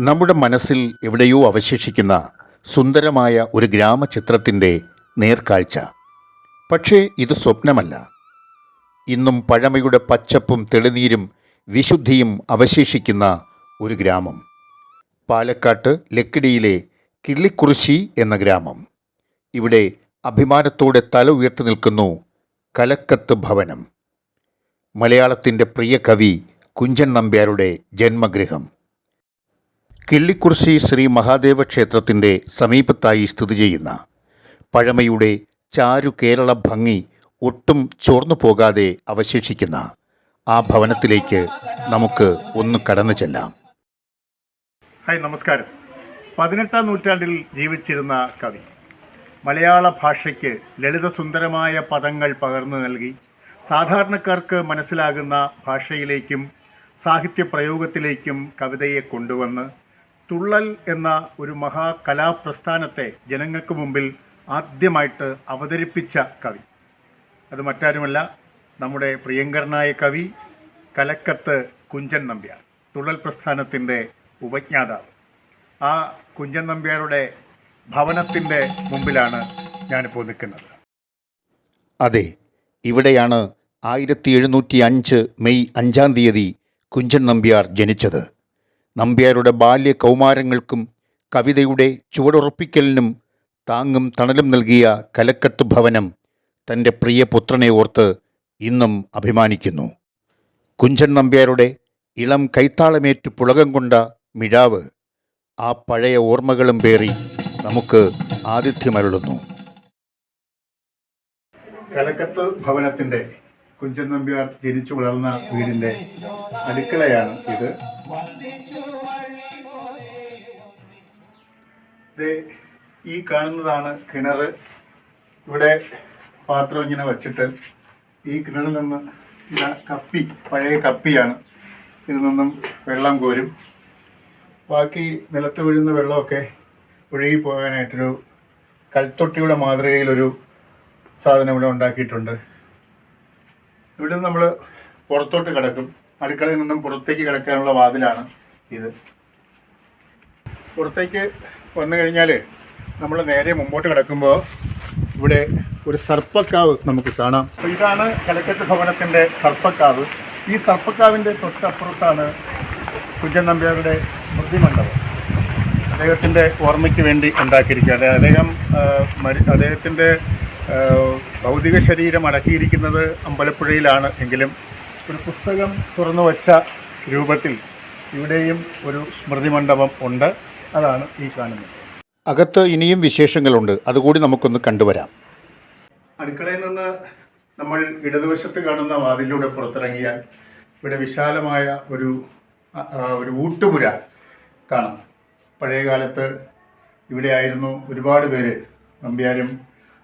നമ്മുടെ മനസ്സിൽ എവിടെയോ അവശേഷിക്കുന്ന സുന്ദരമായ ഒരു ഗ്രാമചിത്രത്തിന്റെ നേർക്കാഴ്ച. പക്ഷേ ഇത് സ്വപ്നമല്ല. ഇന്നും പഴമയുടെ പച്ചപ്പും തെളിനീരും വിശുദ്ധിയും അവശേഷിക്കുന്ന ഒരു ഗ്രാമം. പാലക്കാട്ട് ലക്കിടിയിലെ കിള്ളിക്കുറിശി എന്ന ഗ്രാമം. ഇവിടെ അഭിമാനത്തോടെ തല ഉയർത്തി നിൽക്കുന്നു കലക്കത്ത് ഭവനം. മലയാളത്തിന്റെ പ്രിയ കവി കുഞ്ചൻ നമ്പ്യാരുടെ ജന്മഗൃഹം. കിള്ളിക്കുറിശി ശ്രീ മഹാദേവ ക്ഷേത്രത്തിന്റെ സമീപത്തായി സ്ഥിതി ചെയ്യുന്ന പഴമയുടെ ചാരു കേരള ഭംഗി ഒട്ടും ചോർന്നു പോകാതെ അവശേഷിക്കുന്ന ആ ഭവനത്തിലേക്ക് നമുക്ക് ഒന്ന് കടന്നു ചെല്ലാം. ഹായ് നമസ്കാരം. പതിനെട്ടാം നൂറ്റാണ്ടിൽ ജീവിച്ചിരുന്ന കവി. മലയാള ഭാഷയ്ക്ക് ലളിതസുന്ദരമായ പദങ്ങൾ പകർന്നു നൽകി സാധാരണക്കാർക്ക് മനസ്സിലാകുന്ന ഭാഷയിലേക്കും സാഹിത്യ പ്രയോഗത്തിലേക്കും കവിതയെ കൊണ്ടുവന്ന് തുള്ളൽ എന്ന ഒരു മഹാകലാപ്രസ്ഥാനത്തെ ജനങ്ങൾക്ക് മുമ്പിൽ ആദ്യമായിട്ട് അവതരിപ്പിച്ച കവി. അത് മറ്റാരുമല്ല നമ്മുടെ പ്രിയങ്കരനായ കവി കലക്കത്ത് കുഞ്ചൻ നമ്പ്യാർ തുള്ളൽ പ്രസ്ഥാനത്തിന്റെ ഉപജ്ഞാതാവ്. ആ കുഞ്ചൻ നമ്പ്യാരുടെ ഭവനത്തിന്റെ മുമ്പിലാണ് ഞാനിപ്പോൾ നിൽക്കുന്നത്. അതെ ഇവിടെയാണ് ആയിരത്തി എഴുന്നൂറ്റി അഞ്ച് മെയ് അഞ്ചാം തീയതി കുഞ്ചൻ നമ്പ്യാർ ജനിച്ചത്. നമ്പ്യാരുടെ ബാല്യ കൗമാരങ്ങൾക്കും കവിതയുടെ ചുവടുറപ്പിക്കലിനും താങ്ങും തണലും നൽകിയ കലക്കത്ത് ഭവനം തന്റെ പ്രിയ പുത്രനെ ഓർത്ത് ഇന്നും അഭിമാനിക്കുന്നു. കുഞ്ചൻ നമ്പ്യാരുടെ ഇളം കൈത്താളമേറ്റു പുളകം കൊണ്ട മിഴാവ് ആ പഴയ ഓർമ്മകളും പേറി നമുക്ക് ആതിഥ്യമരുളുന്നു. കലക്കത്ത് ഭവനത്തിന്റെ കുഞ്ചൻ നമ്പ്യാർ ജനിച്ചു വളർന്ന വീടിന്റെ അടുക്കളയാണ് ഇത്. ഈ കാണുന്നതാണ് കിണർ. ഇവിടെ പാത്രം ഇങ്ങനെ വച്ചിട്ട് ഈ കിണറിൽ നിന്ന് കപ്പി പഴയ കപ്പിയാണ്. ഇതിൽ നിന്നും വെള്ളം കോരും. ബാക്കി നിലത്ത് വീഴുന്ന വെള്ളമൊക്കെ ഒഴുകി പോകാനായിട്ടൊരു കൽത്തൊട്ടിയുടെ മാതൃകയിലൊരു സാധനം ഇവിടെ ഉണ്ടാക്കിയിട്ടുണ്ട്. ഇവിടെ നമ്മൾ പുറത്തോട്ട് കിടക്കും. അടുക്കളയിൽ നിന്നും പുറത്തേക്ക് കിടക്കാനുള്ള വാതിലാണ് ഇത്. പുറത്തേക്ക് വന്നു കഴിഞ്ഞാൽ നമ്മൾ നേരെ മുമ്പോട്ട് കിടക്കുമ്പോൾ ഇവിടെ ഒരു സർപ്പക്കാവ് നമുക്ക് കാണാം. അപ്പോൾ ഇതാണ് കലക്കത്ത് ഭവനത്തിന്റെ സർപ്പക്കാവ്. ഈ സർപ്പക്കാവിന്റെ തൊട്ടപ്പുറത്താണ് കുഞ്ചൻ നമ്പ്യാരുടെ സ്മൃതിമണ്ഡപം അദ്ദേഹത്തിന്റെ ഓർമ്മയ്ക്ക് വേണ്ടി ഉണ്ടാക്കിയിരിക്കുക. അദ്ദേഹം അദ്ദേഹത്തിന്റെ ഭൗതിക ശരീരം അടക്കിയിരിക്കുന്നത് അമ്പലപ്പുഴയിലാണ് എങ്കിലും ഒരു പുസ്തകം തുറന്നു വച്ച രൂപത്തിൽ ഇവിടെയും ഒരു സ്മൃതി മണ്ഡപം ഉണ്ട്. അതാണ് ഈ കാണുന്നത്. അകത്ത് ഇനിയും വിശേഷങ്ങളുണ്ട്. അതുകൂടി നമുക്കൊന്ന് കണ്ടുവരാം. അടുക്കളയിൽ നിന്ന് നമ്മൾ ഇടതുവശത്ത് കാണുന്ന വാതിലൂടെ പുറത്തിറങ്ങിയാൽ ഇവിടെ വിശാലമായ ഒരു ഒരു ഊട്ടുപുര കാണാം. പഴയ കാലത്ത് ഇവിടെ ആയിരുന്നു ഒരുപാട് പേര്. നമ്പ്യാരും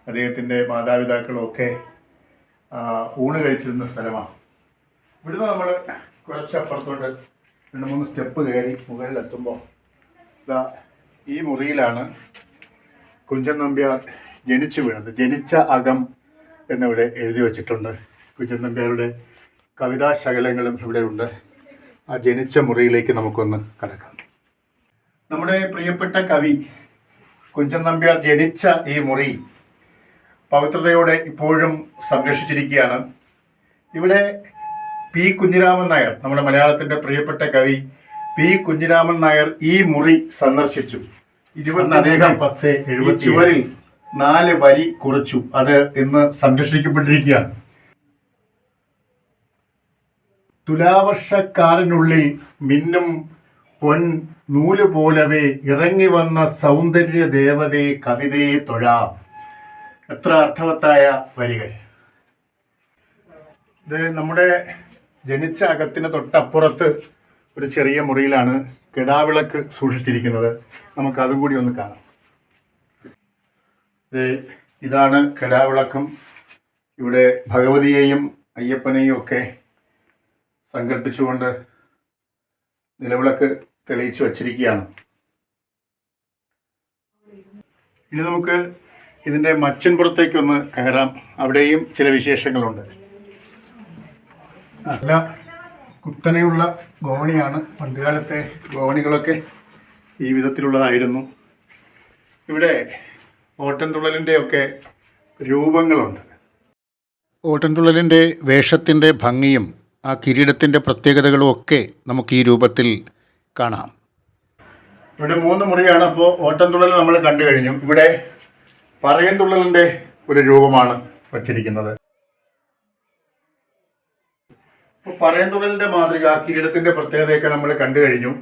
അദ്ദേഹത്തിന്റെ മാതാപിതാക്കളും ഒക്കെ ഊണ് കഴിച്ചിരുന്ന സ്ഥലമാണ്. ഇവിടുന്ന് നമ്മൾ കുറച്ച് അപ്പുറത്തോട്ട് രണ്ട് മൂന്ന് സ്റ്റെപ്പ് കയറി മുകളിലെത്തുമ്പോൾ ഇതാ ഈ മുറിയിലാണ് കുഞ്ചൻ നമ്പ്യാർ ജനിച്ചു വീണത്. ജനിച്ച അകം എന്നിവിടെ എഴുതി വച്ചിട്ടുണ്ട്. കുഞ്ചൻ നമ്പ്യാരുടെ കവിതാ ശകലങ്ങളും ഇവിടെ ഉണ്ട് ആ ജനിച്ച മുറിയിലേക്ക് നമുക്കൊന്ന് കടക്കാം. നമ്മുടെ പ്രിയപ്പെട്ട കവി കുഞ്ചൻ നമ്പ്യാർ ജനിച്ച ഈ മുറി പവിത്രതയോടെ ഇപ്പോഴും സംരക്ഷിച്ചിരിക്കുകയാണ്. ഇവിടെ പി കുഞ്ഞിരാമൻ നായർ നമ്മുടെ മലയാളത്തിന്റെ പ്രിയപ്പെട്ട കവി പി കുഞ്ഞിരാമൻ നായർ ഈ മുറി സന്ദർശിച്ചു. ഇരുപത്തി അദ്ദേഹം പത്ത് ചുവരിൽ നാല് വരി കുറച്ചു. അത് ഇന്ന് സംരക്ഷിക്കപ്പെട്ടിരിക്കുകയാണ്. തുലാവർഷക്കാരനുള്ളിൽ മിന്നും പൊൻ നൂൽ പോലവേ ഇറങ്ങി വന്ന സൗന്ദര്യ ദേവതയെ കവിതയെ തൊഴാം. എത്ര അർത്ഥവത്തായ വരികൾ. ഇത് നമ്മുടെ ജനിച്ച അകത്തിന് തൊട്ടപ്പുറത്ത് ഒരു ചെറിയ മുറിയിലാണ് കിടാവിളക്ക് സൂക്ഷിച്ചിരിക്കുന്നത്. നമുക്ക് അതും കൂടി ഒന്ന് കാണാം. ഇത് ഇതാണ് കിടാവിളക്കും. ഇവിടെ ഭഗവതിയെയും അയ്യപ്പനെയും ഒക്കെ സങ്കല്പിച്ചുകൊണ്ട് നിലവിളക്ക് തെളിയിച്ചു വച്ചിരിക്കുകയാണ്. ഇനി നമുക്ക് ഇതിന്റെ മച്ചിൻപുറത്തേക്കൊന്ന് കയറാം. അവിടെയും ചില വിശേഷങ്ങളുണ്ട്. നല്ല കുത്തനെയുള്ള ഗോവണിയാണ് പണ്ടുകാലത്തെ ഗോവണികളൊക്കെ ഈ വിധത്തിലുള്ളതായിരുന്നു. ഇവിടെ ഓട്ടൻതുള്ളലിന്റെ ഒക്കെ രൂപങ്ങളുണ്ട്. ഓട്ടൻതുള്ളലിന്റെ വേഷത്തിന്റെ ഭംഗിയും ആ കിരീടത്തിന്റെ പ്രത്യേകതകളും ഒക്കെ നമുക്ക് ഈ രൂപത്തിൽ കാണാം. ഇവിടെ മൂന്ന് മുറിയാണ് അപ്പോൾ ഓട്ടൻതുള്ളൽ നമ്മൾ കണ്ടു കഴിഞ്ഞു. ഇവിടെ പറയൻതുള്ളലിന്റെ ഒരു രൂപമാണ് വച്ചിരിക്കുന്നത്. അപ്പോൾ പറയൻതുള്ളലിന്റെ മാതൃക കിരീടത്തിന്റെ പ്രത്യേകതയൊക്കെ നമ്മൾ കണ്ടു കഴിഞ്ഞു.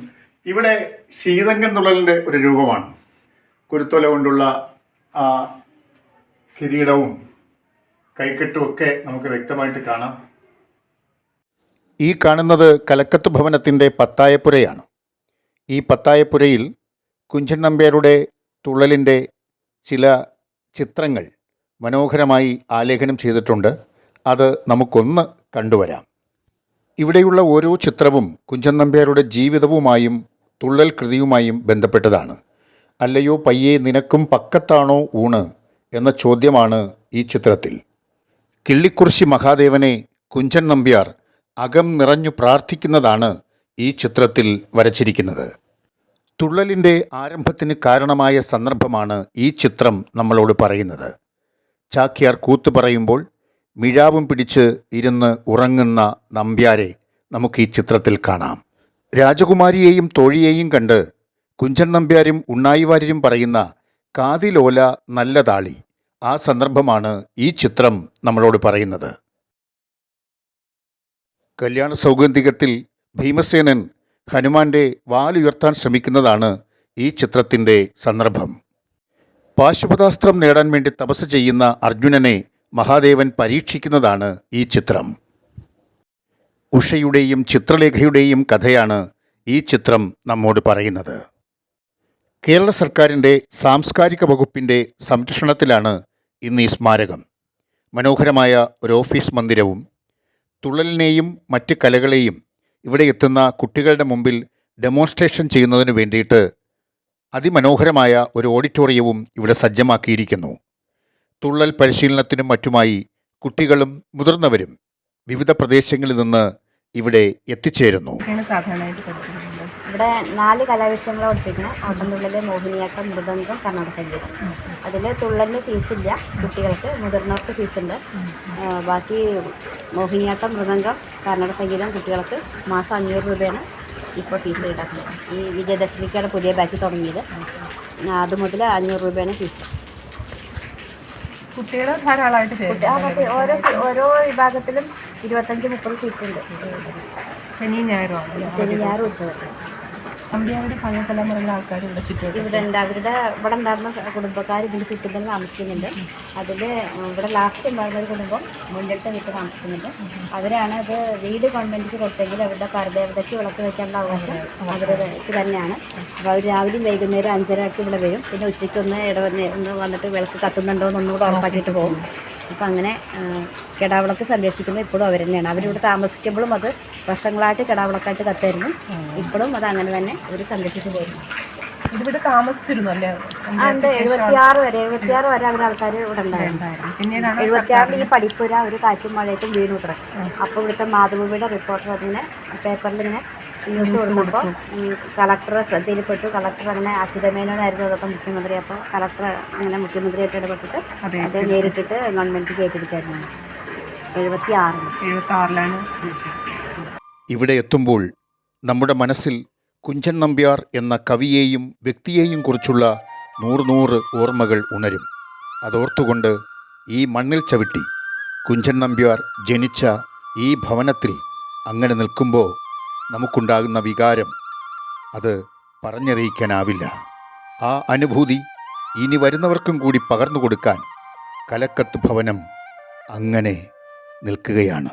ഇവിടെ ശീതങ്കൻ തുള്ളലിന്റെ ഒരു രൂപമാണ്. കുരുത്തൊല കൊണ്ടുള്ള ആ കിരീടവും കൈക്കെട്ടും ഒക്കെ നമുക്ക് വ്യക്തമായിട്ട് കാണാം. ഈ കാണുന്നത് കലക്കത്ത് ഭവനത്തിന്റെ പത്തായപ്പുരയാണ്. ഈ പത്തായപ്പുരയിൽ കുഞ്ചൻ നമ്പ്യാരുടെ തുള്ളലിന്റെ ചില ചിത്രങ്ങൾ മനോഹരമായി ആലേഖനം ചെയ്തിട്ടുണ്ട്. അത് നമുക്കൊന്ന് കണ്ടുവരാം. ഇവിടെയുള്ള ഓരോ ചിത്രവും കുഞ്ചൻ നമ്പ്യാരുടെ ജീവിതവുമായും തുള്ളൽ കൃതിയുമായും ബന്ധപ്പെട്ടതാണ്. അല്ലയോ പയ്യെ നിനക്കും പക്കത്താണോ ഊണ് എന്ന ചോദ്യമാണ് ഈ ചിത്രത്തിൽ. കിള്ളിക്കുറിശി മഹാദേവനെ കുഞ്ചൻ നമ്പ്യാർ അകം നിറഞ്ഞു പ്രാർത്ഥിക്കുന്നതാണ് ഈ ചിത്രത്തിൽ വരച്ചിരിക്കുന്നത്. തുള്ളലിന്റെ ആരംഭത്തിന് കാരണമായ സന്ദർഭമാണ് ഈ ചിത്രം നമ്മളോട് പറയുന്നത്. ചാക്യാർ കൂത്തു പറയുമ്പോൾ മിഴാവും പിടിച്ച് ഇരുന്ന് ഉറങ്ങുന്ന നമ്പ്യാരെ നമുക്ക് ഈ ചിത്രത്തിൽ കാണാം. രാജകുമാരിയെയും തോഴിയെയും കണ്ട് കുഞ്ചൻ നമ്പ്യാരും ഉണ്ണായി വാര്യരും പറയുന്ന കാതിലോല നല്ല താളി ആ സന്ദർഭമാണ് ഈ ചിത്രം നമ്മളോട് പറയുന്നത്. കല്യാണ സൗഗന്ധികത്തിൽ ഭീമസേനൻ ഹനുമാന്റെ വാലുയർത്താൻ ശ്രമിക്കുന്നതാണ് ഈ ചിത്രത്തിന്റെ സന്ദർഭം. പാശുപതാസ്ത്രം നേടാൻ വേണ്ടി തപസ് ചെയ്യുന്ന അർജുനനെ മഹാദേവൻ പരീക്ഷിക്കുന്നതാണ് ഈ ചിത്രം. ഉഷയുടെയും ചിത്രലേഖയുടെയും കഥയാണ് ഈ ചിത്രം നമ്മോട് പറയുന്നത്. കേരള സർക്കാരിന്റെ സാംസ്കാരിക വകുപ്പിന്റെ സംരക്ഷണത്തിലാണ് ഇന്ന് ഈ സ്മാരകം. മനോഹരമായ ഒരു ഓഫീസ് മന്ദിരവും തുള്ളലിനെയും മറ്റ് കലകളെയും ഇവിടെ എത്തുന്ന കുട്ടികളുടെ മുമ്പിൽ ഡെമോൺസ്ട്രേഷൻ ചെയ്യുന്നതിന് വേണ്ടിയിട്ട് അതിമനോഹരമായ ഒരു ഓഡിറ്റോറിയവും ഇവിടെ സജ്ജമാക്കിയിരിക്കുന്നു. തുള്ളൽ പരിശീലനത്തിനും മറ്റുമായി കുട്ടികളും മുതിർന്നവരും വിവിധ പ്രദേശങ്ങളിൽ നിന്ന് ഇവിടെ എത്തിച്ചേരുന്നു. ഇവിടെ നാല് കലാവിഷയങ്ങൾ പഠിപ്പിക്കുന്നത്. ഓട്ടംതുള്ളൽ മോഹിനിയാട്ടം മൃദംഗം കർണാടക സംഗീതം അതിൽ തുള്ളലിന് ഫീസില്ല. കുട്ടികൾക്ക് മുതിർന്നവർക്ക് ഫീസുണ്ട്. ബാക്കി മോഹിനിയാട്ടം മൃദംഗം കർണാടക സംഗീതം കുട്ടികൾക്ക് മാസം അഞ്ഞൂറ് രൂപയാണ് ഇപ്പോൾ ഫീസ് ഈടാക്കുന്നത്. ഈ വിജയദശമിക്കാണ് പുതിയ ബാച്ച് തുടങ്ങിയത്. അത് മുതൽ അഞ്ഞൂറ് രൂപയാണ് ഫീസ്. കുട്ടികൾ ധാരാളമായിട്ട് ഓരോ ഓരോ വിഭാഗത്തിലും ഇരുപത്തഞ്ച് മുപ്പത് സീറ്റുണ്ട്. ശനി ഞായറും ശനി ഞായറും ഉച്ചവരെ. അമ്പിയാവിടെ പല തലമുറയിലെ ആൾക്കാർ ഇവിടെ ചുറ്റും ഇവിടെ ഉണ്ട്. അവരുടെ ഇവിടെ ഉണ്ടായിരുന്ന കുടുംബക്കാർ ഇതിന്റെ ചുറ്റും തന്നെ താമസിക്കുന്നുണ്ട് അതിൽ ഇവിടെ ലാസ്റ്റ് ഉണ്ടായിരുന്ന ഒരു കുടുംബം മുന്നിലത്തെ വീട്ടിൽ താമസിക്കുന്നുണ്ട്. അവരാണ് അത് വീട് ഗവൺമെന്റിക്ക് കൊടുത്തെങ്കിൽ അവരുടെ പരദേവതയ്ക്ക് വിളക്ക് വെക്കാനുള്ള അവകാശം അവരുടെ ഇത് തന്നെയാണ്. അപ്പോൾ അവർ രാവിലെയും വൈകുന്നേരം അഞ്ചരയ്ക്ക് ഇവിടെ വരും. പിന്നെ ഉച്ചയ്ക്ക് ഒന്ന് ഇടവന്ന് ഒന്ന് വന്നിട്ട് വിളക്ക് കത്തുന്നുണ്ടോ എന്നൊന്നുകൂടെ ഉറപ്പാക്കിയിട്ട് പോകും. അപ്പം അങ്ങനെ കിടാവിളക്ക് സംരക്ഷിക്കുന്നത് ഇപ്പോഴും അവർ തന്നെയാണ്. അവരിവിടെ താമസിക്കുമ്പോഴും അത് വർഷങ്ങളായിട്ട് കിടാവിളക്കായിട്ട് കത്തായിരുന്നു. ഇപ്പോഴും അത് അങ്ങനെ തന്നെ അവർ സംരക്ഷിച്ചു പോയിരുന്നു ഇതിവിടെ താമസിച്ചിരുന്നു അല്ലേ? ഉണ്ട്. എഴുപത്തിയാറ് വരെ എഴുപത്തിയാറ് വരെ അവർ ആൾക്കാർ ഇവിടെ ഉണ്ടായിരുന്നു. പിന്നീടാണ് എഴുപത്തിയാറിൽ ഈ പഠിപ്പുര ഒരു കാറ്റും മഴയത്തും വീണു ഉത്തരം അപ്പോൾ ഇവിടുത്തെ മാതൃഭൂമിയുടെ റിപ്പോർട്ടർ അതിനെ പേപ്പറിൽ ഇങ്ങനെ ന്യൂസ് കൊടുത്തപ്പോൾ കളക്ടർ ശ്രദ്ധയിൽപ്പെട്ടു. കളക്ടർ അങ്ങനെ അച്യുതമേനോനായിരുന്നു അതൊക്കെ മുഖ്യമന്ത്രി അപ്പോൾ കളക്ടർ അങ്ങനെ മുഖ്യമന്ത്രിയായിട്ട് ഇടപെട്ടിട്ട് അതെ. അത് നേരിട്ടിട്ട് ഗവൺമെന്റ് ഏറ്റെടുത്തായിരുന്നു എഴുപത്തി ആറിന് എഴുപത്തി ആറിലാണ് ഇവിടെ എത്തുമ്പോൾ നമ്മുടെ മനസ്സിൽ കുഞ്ചൻ നമ്പ്യാർ എന്ന കവിയെയും വ്യക്തിയെയും കുറിച്ചുള്ള നൂറ് നൂറ് ഓർമ്മകൾ ഉണരും. അതോർത്തുകൊണ്ട് ഈ മണ്ണിൽ ചവിട്ടി കുഞ്ചൻ നമ്പ്യാർ ജനിച്ച ഈ ഭവനത്തിൽ അങ്ങനെ നിൽക്കുമ്പോൾ നമുക്കുണ്ടാകുന്ന വികാരം അത് പറഞ്ഞറിയിക്കാനാവില്ല. ആ അനുഭൂതി ഇനി വരുന്നവർക്കും കൂടി പകർന്നു കൊടുക്കാൻ കലക്കത്ത് ഭവനം അങ്ങനെ നിൽക്കുകയാണ്.